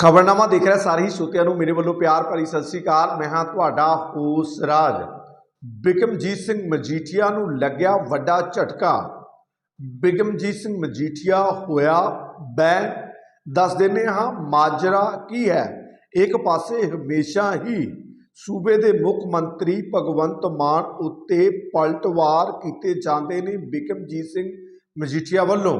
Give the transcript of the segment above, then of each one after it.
ਖਬਰਨਾਮਾ ਦੇਖ ਰਿਹਾ, ਸਾਰੇ ਹੀ ਸਰੋਤਿਆਂ ਨੂੰ ਮੇਰੇ ਵੱਲੋਂ ਪਿਆਰ ਭਰੀ ਸਤਿ ਸ੍ਰੀ ਅਕਾਲ। ਮੈਂ ਹਾਂ ਤੁਹਾਡਾ ਹੋਸ ਰਾਜ ਬਿਕਮਜੀਤ ਸਿੰਘ ਮਜੀਠੀਆ ਨੂੰ ਲੱਗਿਆ ਵੱਡਾ ਝਟਕਾ। ਬਿਕਮਜੀਤ ਸਿੰਘ ਮਜੀਠੀਆ ਹੋਇਆ ਬੈਨ ਦੱਸ ਦਿੰਦੇ ਹਾਂ, ਮਾਜਰਾ ਕੀ ਹੈ? ਇੱਕ ਪਾਸੇ ਹਮੇਸ਼ਾ ਹੀ ਸੂਬੇ ਦੇ ਮੁੱਖ ਮੰਤਰੀ ਭਗਵੰਤ ਮਾਨ ਉੱਤੇ ਪਲਟਵਾਰ ਕੀਤੇ ਜਾਂਦੇ ਨੇ ਬਿਕਮਜੀਤ ਸਿੰਘ ਮਜੀਠੀਆ ਵੱਲੋਂ।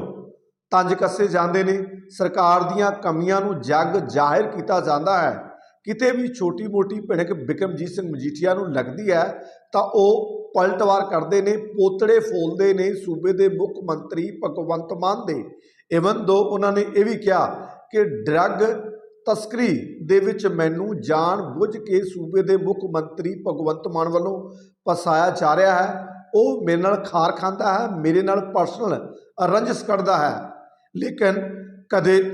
ਤੰਜ ਕੱਸੇ ਜਾਂਦੇ ਨੇ। ਸਰਕਾਰ ਦੀਆਂ ਕਮੀਆਂ ਨੂੰ ਜੱਗ ਜ਼ਾਹਿਰ ਕੀਤਾ ਜਾਂਦਾ ਹੈ। ਕਿਤੇ ਵੀ ਛੋਟੀ-ਮੋਟੀ ਭਿਣਕ ਬਿਕਮਜੀਤ ਸਿੰਘ ਮਜੀਠੀਆ ਨੂੰ ਲੱਗਦੀ ਹੈ, ਤਾਂ ਉਹ ਪਲਟਵਾਰ ਕਰਦੇ ਨੇ, ਪੋਤੜੇ ਫੋਲਦੇ ਨੇ ਸੂਬੇ ਦੇ ਮੁੱਖ ਮੰਤਰੀ ਭਗਵੰਤ ਮਾਨ ਦੇ। ਇਵਨ ਦੋ ਉਹਨਾਂ ਨੇ ਇਹ ਵੀ ਕਿਹਾ ਕਿ ਡਰੱਗ ਤਸਕਰੀ ਦੇ ਵਿੱਚ ਮੈਨੂੰ ਜਾਣ ਬੁੱਝ ਕੇ ਸੂਬੇ ਦੇ ਮੁੱਖ ਮੰਤਰੀ ਭਗਵੰਤ ਮਾਨ ਵੱਲੋਂ ਫਸਾਇਆ ਜਾ ਰਿਹਾ ਹੈ। ਉਹ ਮੇਰੇ ਨਾਲ ਖਾਰ ਖਾਂਦਾ ਹੈ, ਮੇਰੇ ਨਾਲ ਪਰਸਨਲ ਰੰਜਸ ਕੱਢਦਾ ਹੈ। ਲੇਕਿਨ ਕਦੇ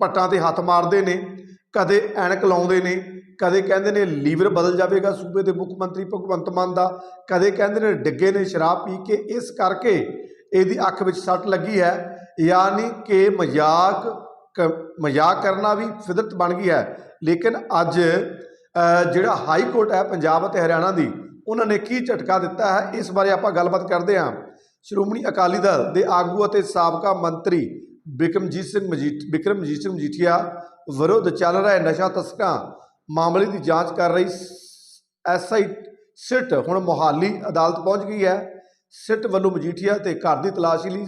ਪੱਟਾਂ ਤੇ ਹੱਥ ਮਾਰਦੇ ਨੇ, ਕਦੇ ਐਨਕ ਲਾਉਂਦੇ ਨੇ, ਕਦੇ ਕਹਿੰਦੇ ਨੇ ਲੀਵਰ ਬਦਲ ਜਾਵੇਗਾ ਸੂਬੇ ਦੇ ਮੁੱਖ ਮੰਤਰੀ ਭਗਵੰਤ ਮਾਨ ਦਾ, ਕਦੇ ਕਹਿੰਦੇ ਨੇ ਡਿੱਗੇ ਨੇ ਸ਼ਰਾਬ ਪੀ ਕੇ, ਇਸ ਕਰਕੇ ਇਹਦੀ ਅੱਖ ਵਿੱਚ ਸੱਟ ਲੱਗੀ ਹੈ। ਯਾਨੀ ਕਿ ਮਜ਼ਾਕ ਕ- ਮਜ਼ਾਕ ਕਰਨਾ ਵੀ ਫਿਦਰਤ ਬਣ ਗਈ ਹੈ। ਲੇਕਿਨ ਅੱਜ ਜਿਹੜਾ ਹਾਈ ਕੋਰਟ ਹੈ ਪੰਜਾਬ ਅਤੇ ਹਰਿਆਣਾ ਦੀ, ਉਹਨਾਂ ਨੇ ਕੀ ਝਟਕਾ ਦਿੱਤਾ ਹੈ? ਇਸ ਬਾਰੇ ਆਪਾਂ ਗੱਲਬਾਤ ਕਰਦੇ ਹਾਂ। ਸ਼੍ਰੋਮਣੀ ਅਕਾਲੀ ਦਲ ਦੇ ਆਗੂ ਅਤੇ ਸਾਬਕਾ ਮੰਤਰੀ ਬਿਕਰਮਜੀਤ ਸਿੰਘ ਮਜੀਠ ਬਿਕਰਮਜੀਤ ਸਿੰਘ ਮਜੀਠੀਆ ਵਿਰੁੱਧ ਚੱਲ ਰਹੇ ਨਸ਼ਾ ਤਸਕਰਾਂ ਮਾਮਲੇ ਦੀ ਜਾਂਚ ਕਰ ਰਹੀ ਐਸਆਈ ਸਿਟ। ਹੁਣ ਮੋਹਾਲੀ ਅਦਾਲਤ ਪਹੁੰਚ ਗਈ ਹੈ। ਸਿਟ ਵੱਲੋਂ ਮਜੀਠੀਆ ਤੇ ਘਰ ਦੀ ਤਲਾਸ਼ੀ ਲਈ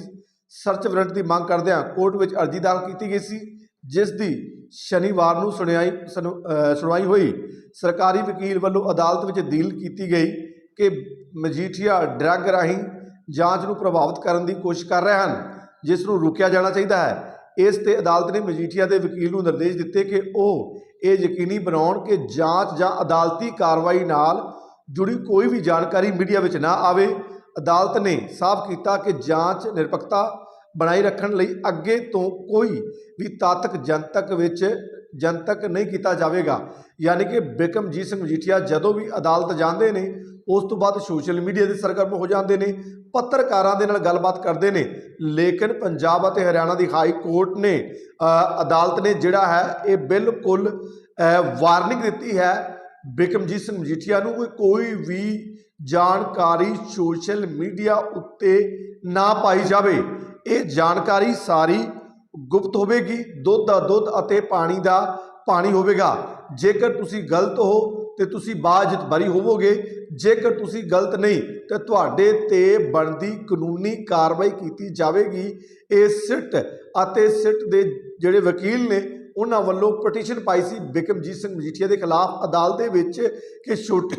ਸਰਚ ਵਾਰੰਟ ਦੀ ਮੰਗ ਕਰਦਿਆਂ ਕੋਰਟ ਵਿੱਚ ਅਰਜ਼ੀ ਦਾਖਲ ਕੀਤੀ ਗਈ ਸੀ, ਜਿਸ ਦੀ ਸ਼ਨੀਵਾਰ ਨੂੰ ਸੁਣਾਈ ਸੁਣ- ਸੁਣਵਾਈ ਹੋਈ। ਸਰਕਾਰੀ ਵਕੀਲ ਵੱਲੋਂ ਅਦਾਲਤ ਵਿੱਚ ਡੀਲ ਕੀਤੀ ਗਈ ਕਿ ਮਜੀਠੀਆ ਡਰੱਗ ਰਾਹੀਂ ਜਾਂਚ ਨੂੰ ਪ੍ਰਭਾਵਿਤ ਕਰਨ ਦੀ ਕੋਸ਼ਿਸ਼ ਕਰ ਰਹੇ ਹਨ। ਜਿਸ ਨੂੰ ਰੋਕਿਆ ਜਾਣਾ ਚਾਹੀਦਾ ਹੈ। ਇਸ ਤੇ ਅਦਾਲਤ ਨੇ ਮਜੀਠੀਆ ਦੇ ਵਕੀਲ ਨੂੰ ਨਿਰਦੇਸ਼ ਦਿੱਤੇ ਕਿ ਉਹ ਇਹ ਯਕੀਨੀ ਬਣਾਉਣ ਕਿ ਜਾਂਚ ਜਾਂ ਅਦਾਲਤੀ ਕਾਰਵਾਈ ਨਾਲ ਜੁੜੀ ਕੋਈ ਵੀ ਜਾਣਕਾਰੀ ਮੀਡੀਆ ਵਿੱਚ ਨਾ ਆਵੇ। ਅਦਾਲਤ ਨੇ ਸਾਫ਼ ਕੀਤਾ ਕਿ ਜਾਂਚ ਨਿਰਪੱਖਤਾ ਬਣਾਈ ਰੱਖਣ ਲਈ ਅੱਗੇ ਤੋਂ ਕੋਈ ਵੀ ਤਾਤਕ ਜਨਤਕ ਵਿੱਚ ਜਨਤਕ ਨਹੀਂ ਕੀਤਾ ਜਾਵੇਗਾ। ਯਾਨੀ ਕਿ ਬਿਕਮਜੀਤ ਸਿੰਘ ਮਜੀਠੀਆ ਜਦੋਂ ਵੀ ਅਦਾਲਤ ਜਾਂਦੇ ਨੇ, ਉਸ ਤੋਂ ਬਾਅਦ ਸੋਸ਼ਲ ਮੀਡੀਆ ਦੇ ਸਰਗਰਮ ਹੋ ਜਾਂਦੇ ਨੇ, ਪੱਤਰਕਾਰਾਂ ਦੇ ਨਾਲ ਗੱਲਬਾਤ ਕਰਦੇ ਨੇ। ਲੇਕਿਨ ਪੰਜਾਬ ਅਤੇ ਹਰਿਆਣਾ ਦੀ ਹਾਈ ਕੋਰਟ ਨੇ ਅਦਾਲਤ ਨੇ ਜਿਹੜਾ ਹੈ, ਇਹ ਬਿਲਕੁਲ ਵਾਰਨਿੰਗ ਦਿੱਤੀ ਹੈ ਬਿਕਮਜੀਤ ਸਿੰਘ ਮਜੀਠੀਆ ਨੂੰ ਕਿ ਕੋਈ ਵੀ ਜਾਣਕਾਰੀ ਸੋਸ਼ਲ ਮੀਡੀਆ ਉੱਤੇ ਨਾ ਪਾਈ ਜਾਵੇ। ਇਹ ਜਾਣਕਾਰੀ ਸਾਰੀ ਗੁਪਤ ਹੋਵੇਗੀ, ਦੁੱਧ ਦਾ ਦੁੱਧ ਅਤੇ ਪਾਣੀ ਦਾ ਪਾਣੀ ਹੋਵੇਗਾ। ਜੇਕਰ ਤੁਸੀਂ ਗਲਤ ਹੋ ਤੇ ਤੁਸੀਂ ਬਾਅਦ ਬਰੀ ਹੋਵੋਗੇ, ਜੇਕਰ ਤੁਸੀਂ ਗਲਤ ਨਹੀਂ ਤੇ ਤੁਹਾਡੇ ਤੇ ਬਣਦੀ ਕਾਨੂੰਨੀ ਕਾਰਵਾਈ ਕੀਤੀ ਜਾਵੇਗੀ। ਇਹ ਸਿੱਟ ਅਤੇ ਸਿੱਟ ਦੇ ਜਿਹੜੇ ਵਕੀਲ ਨੇ, ਉਹਨਾਂ ਵੱਲੋਂ ਪਟੀਸ਼ਨ ਪਾਈ ਸੀ ਬਿਕਮਜੀਤ ਸਿੰਘ ਮਜੀਠੀਆ ਦੇ ਖਿਲਾਫ, ਅਦਾਲਤ ਦੇ ਵਿੱਚ ਕਿ ਛੋਟੀ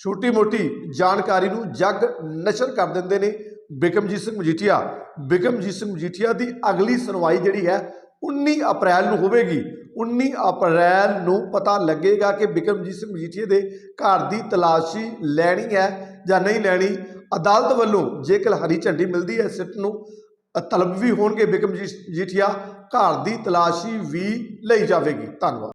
ਛੋਟੀ ਮੋਟੀ ਜਾਣਕਾਰੀ ਨੂੰ ਜੱਗ ਨਸ਼ਰ ਕਰ ਦਿੰਦੇ ਨੇ। ਬਿਕਮਜੀਤ ਸਿੰਘ ਮਜੀਠੀਆ, ਬਿਕਮਜੀਤ ਸਿੰਘ ਮਜੀਠੀਆ ਦੀ ਅਗਲੀ ਸੁਣਵਾਈ ਜਿਹੜੀ ਹੈ 19 ਅਪ੍ਰੈਲ ਨੂੰ ਹੋਵੇਗੀ। 19 ਅਪ੍ਰੈਲ ਨੂੰ ਪਤਾ ਲੱਗੇਗਾ ਕਿ ਬਿਕਰਮਜੀਤ ਸਿੰਘ ਮਜੀਠੀਆ ਦੇ ਘਰ ਦੀ ਤਲਾਸ਼ੀ ਲੈਣੀ ਹੈ ਜਾਂ ਨਹੀਂ ਲੈਣੀ। ਅਦਾਲਤ ਵੱਲੋਂ ਜੇਕਰ ਹਰੀ ਝੰਡੀ ਮਿਲਦੀ ਹੈ, ਸਿੱਟ ਨੂੰ ਤਲਬ ਵੀ ਹੋਣਗੇ ਬਿਕਰਮਜੀਤ ਮਜੀਠੀਆ, ਘਰ ਦੀ ਤਲਾਸ਼ੀ ਵੀ ਲਈ ਜਾਵੇਗੀ। ਧੰਨਵਾਦ।